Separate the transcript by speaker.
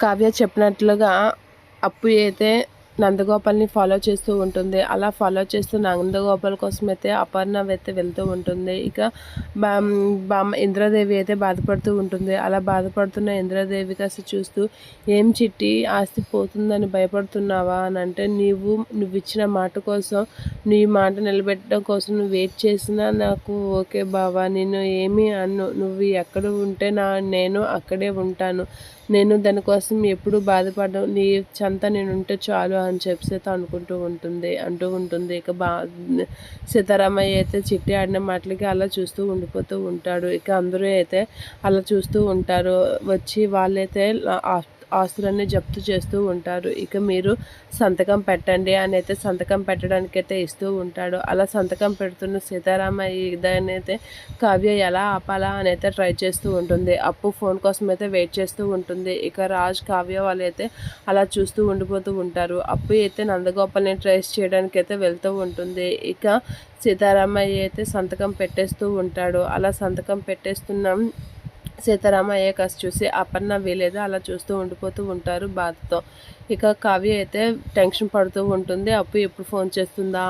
Speaker 1: కావ్య చెప్పినట్లుగా అప్పు అయితే నందగోపాల్ని ఫాలో చేస్తూ ఉంటుంది. అలా ఫాలో చేస్తూ నందగోపాల్ కోసం అయితే అపర్ణ అయితే వెళ్తూ ఉంటుంది. ఇక బామ్మ ఇంద్రదేవి అయితే బాధపడుతూ ఉంటుంది. అలా బాధపడుతున్న ఇంద్రదేవి కాస్త చూస్తూ ఏం చిట్టి ఆస్తి పోతుందని భయపడుతున్నావా? అని అంటే నీవు నువ్వు ఇచ్చిన మాట కోసం నీ మాట నిలబెట్టడం కోసం నువ్వు వెయిట్ చేసినా నాకు ఓకే బావా. నేను ఏమీ అన్ను. నువ్వు ఎక్కడ ఉంటే నా నేను అక్కడే ఉంటాను. నేను దానికోసం ఎప్పుడు బాధపడడం నీ చెంత నేను ఉంటే చాలు అని చెప్పి అనుకుంటూ ఉంటుంది అంటూ ఉంటుంది. ఇక బా సీతారామయ్య అయితే చిట్టి ఆడిన మాటలకి అలా చూస్తూ ఉండిపోతూ ఉంటాడు. ఇక అందరూ అయితే అలా చూస్తూ ఉంటారు. వచ్చి వాళ్ళైతే ఆస్తులన్నీ జప్తు చేస్తూ ఉంటారు. ఇక మీరు సంతకం పెట్టండి అని అయితే సంతకం పెట్టడానికి అయితే ఇస్తూ ఉంటాడు. అలా సంతకం పెడుతున్న సీతారామయ్య దాన్ని అయితే కావ్య ఎలా ఆపాలా అని అయితే ట్రై చేస్తూ ఉంటుంది. అప్పు ఫోన్ కోసం అయితే వెయిట్ చేస్తూ ఉంటుంది. ఇక రాజ్ కావ్య వాళ్ళు అయితే అలా చూస్తూ ఉండిపోతూ ఉంటారు. అప్పు అయితే నందగోపాల్ని ట్రేస్ చేయడానికి అయితే వెళ్తూ ఉంటుంది. ఇక సీతారామయ్య అయితే సంతకం పెట్టేస్తూ ఉంటాడు. అలా సంతకం పెట్టేస్తున్నాం సీతారామయ్య కాస్త చూసి అపర్ణ వీలేదు అలా చూస్తూ ఉండిపోతూ ఉంటారు బాధతో. ఇక కావ్య అయితే టెన్షన్ పడుతూ ఉంటుంది అప్పు ఎప్పుడు ఫోన్ చేస్తుందా?